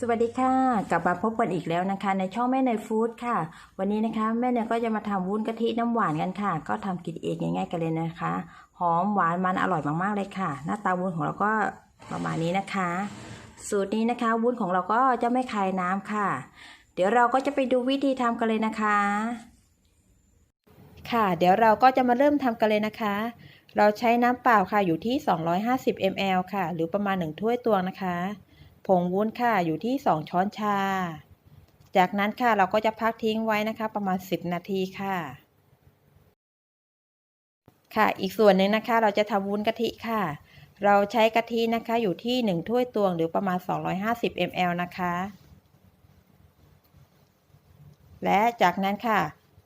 สวัสดีค่ะ กลับมาพบกันอีกแล้วนะคะ ในช่องแม่เนยฟู้ดค่ะ วันนี้นะคะแม่เนยก็จะมาทำวุ้นกะทิน้ำหวานกันค่ะ ก็ทำกินเองง่ายๆกันเลยนะคะ หอมหวานมันอร่อยมากๆเลยค่ะ หน้าตาวุ้นของเราก็ประมาณนี้นะคะ สูตรนี้นะคะวุ้นของเราก็จะไม่คายน้ำค่ะ เดี๋ยวเราก็จะไปดูวิธีทำกันเลยนะคะ ค่ะ เดี๋ยวเราก็จะมาเริ่มทำกันเลยนะคะ เราใช้น้ำเปล่าค่ะอยู่ที่ 250 ml ค่ะ หรือประมาณ 1 ถ้วยตวงนะคะ ผงวุ้นค่ะอยู่ที่ 2 ช้อนชา จากนั้นค่ะเราก็จะพักทิ้งไว้นะคะ ประมาณ 10 นาทีค่ะ ค่ะอีกส่วนหนึ่งนะคะ เราจะทำวุ้นกะทิค่ะ เราใช้กะทินะคะอยู่ที่ 1 ถ้วยตวงหรือประมาณ 250 ml นะคะ และจากนั้นค่ะ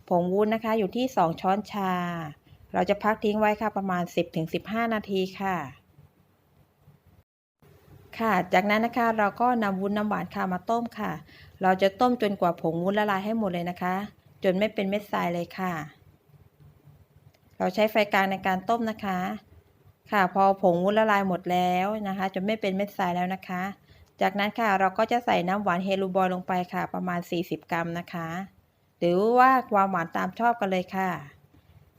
ผงวุ้นนะคะอยู่ที่ 2 ช้อนชา เราจะพักทิ้งไว้ค่ะประมาณ 10-15 นาทีค่ะ ค่ะ จากนั้นนะคะเราก็นำวุ้นน้ำหวานค่ะมาต้มค่ะ เราจะต้มจนกว่าผงวุ้นละลายให้หมดเลยนะคะ จนไม่เป็นเม็ดทรายเลยค่ะ เราใช้ไฟกลางในการต้มนะคะ ค่ะพอผงวุ้นละลายหมดแล้วนะคะ จนไม่เป็นเม็ดทรายแล้วนะคะ จากนั้นค่ะเราก็จะใส่น้ำหวานเฮลูบอยลงไปค่ะ ประมาณ 40 กรัมนะคะ หรือว่าความหวานตามชอบกันเลยค่ะ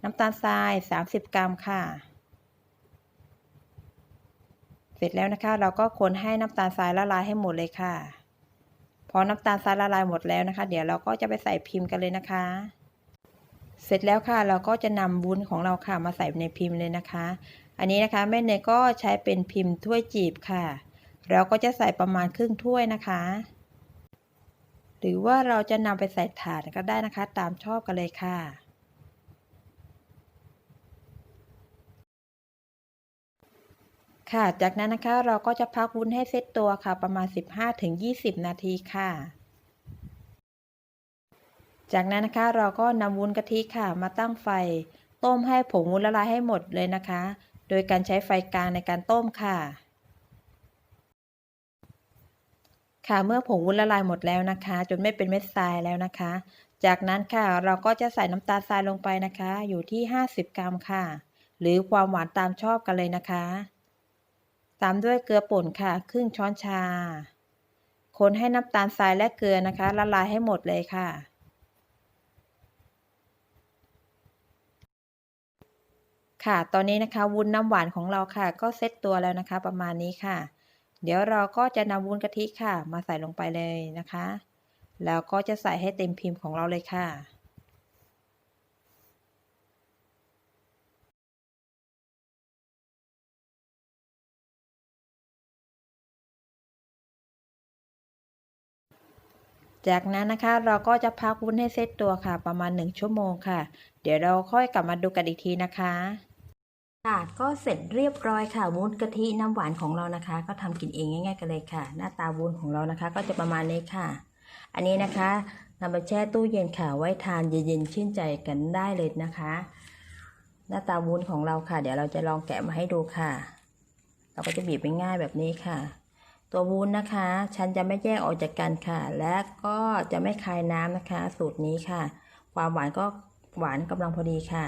น้ำตาลทราย 30 กรัมค่ะ เสร็จแล้วนะคะ เราก็คนให้น้ำตาลทรายละลายให้หมดเลยค่ะ พอน้ำตาลทรายละลายหมดแล้วนะคะ เดี๋ยวเราก็จะไปใส่พิมพ์กันเลยนะคะ เสร็จแล้วค่ะ เราก็จะนำวุ้นของเราค่ะมาใส่ในพิมพ์เลยนะคะ อันนี้นะคะแม่เนยก็ใช้เป็นพิมพ์ถ้วยจีบค่ะ เราก็จะใส่ประมาณครึ่งถ้วยนะคะ หรือว่าเราจะนำไปใส่ถาดก็ได้นะคะ ตามชอบกันเลยค่ะ ค่ะ จากนั้นนะคะเราก็จะพักวุ้นให้เซตตัวค่ะ ประมาณ 15-20 นาทีค่ะ จากนั้นนะคะเราก็นำวุ้นกะทิค่ะ มาตั้งไฟ ต้มให้ผงวุ้นละลายให้หมดเลยนะคะ โดยการใช้ไฟกลางในการต้มค่ะ ค่ะเมื่อผงวุ้นละลายหมดแล้วนะคะ จนไม่เป็นเม็ดทรายแล้วนะคะ จากนั้นค่ะเราก็จะใส่น้ำตาลทรายลงไปนะคะ อยู่ที่ 50 กรัมค่ะ หรือความหวานตามชอบกันเลยนะคะ ตามด้วยเกลือป่นค่ะ ครึ่งช้อนชา คนให้น้ำตาลทรายและเกลือนะคะ ละลายให้หมดเลยค่ะ ค่ะ ตอนนี้นะคะวุ้นน้ำหวานของเราค่ะ ก็เซตตัวแล้วนะคะ ประมาณนี้ค่ะ เดี๋ยวเราก็จะนำวุ้นกะทิค่ะ มาใส่ลงไปเลยนะคะ แล้วก็จะใส่ให้เต็มพิมพ์ของเราเลยค่ะ จากนั้นนะคะเราก็จะพักวุ้นให้เซตตัวค่ะ ประมาณ 1 ชั่วโมงค่ะ เดี๋ยวเราค่อยกลับมาดูกันอีกทีนะคะค่ะก็เสร็จเรียบร้อยค่ะ วุ้นกะทิน้ำหวานของเรานะคะ ก็ทำกินเองง่าย ๆ กันเลยค่ะ หน้าตาวุ้นของเรานะคะ ก็จะประมาณนี้ค่ะ อันนี้นะคะนำไปแช่ตู้เย็นค่ะ ไว้ทานเย็นๆชื่นใจกันได้เลยนะคะ หน้าตาวุ้นของเราค่ะ เดี๋ยวเราจะลองแกะมาให้ดูค่ะ เราก็จะบีบง่ายๆแบบนี้ค่ะ ตัววุ้นนะคะ ฉันจะไม่แยกออกจากกันค่ะ และก็จะไม่คายน้ำนะคะ สูตรนี้ค่ะ ความหวานก็หวานกำลังพอดีค่ะ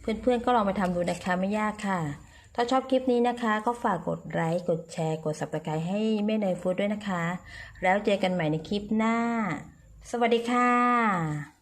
เพื่อนๆก็ลองไปทำดูนะคะไม่ยากค่ะ ถ้าชอบคลิปนี้นะคะ ก็ฝากกดไลค์กดแชร์กด subscribe ให้แม่เนยฟู้ดด้วยนะคะ แล้วเจอกันใหม่ในคลิปหน้า สวัสดีค่ะ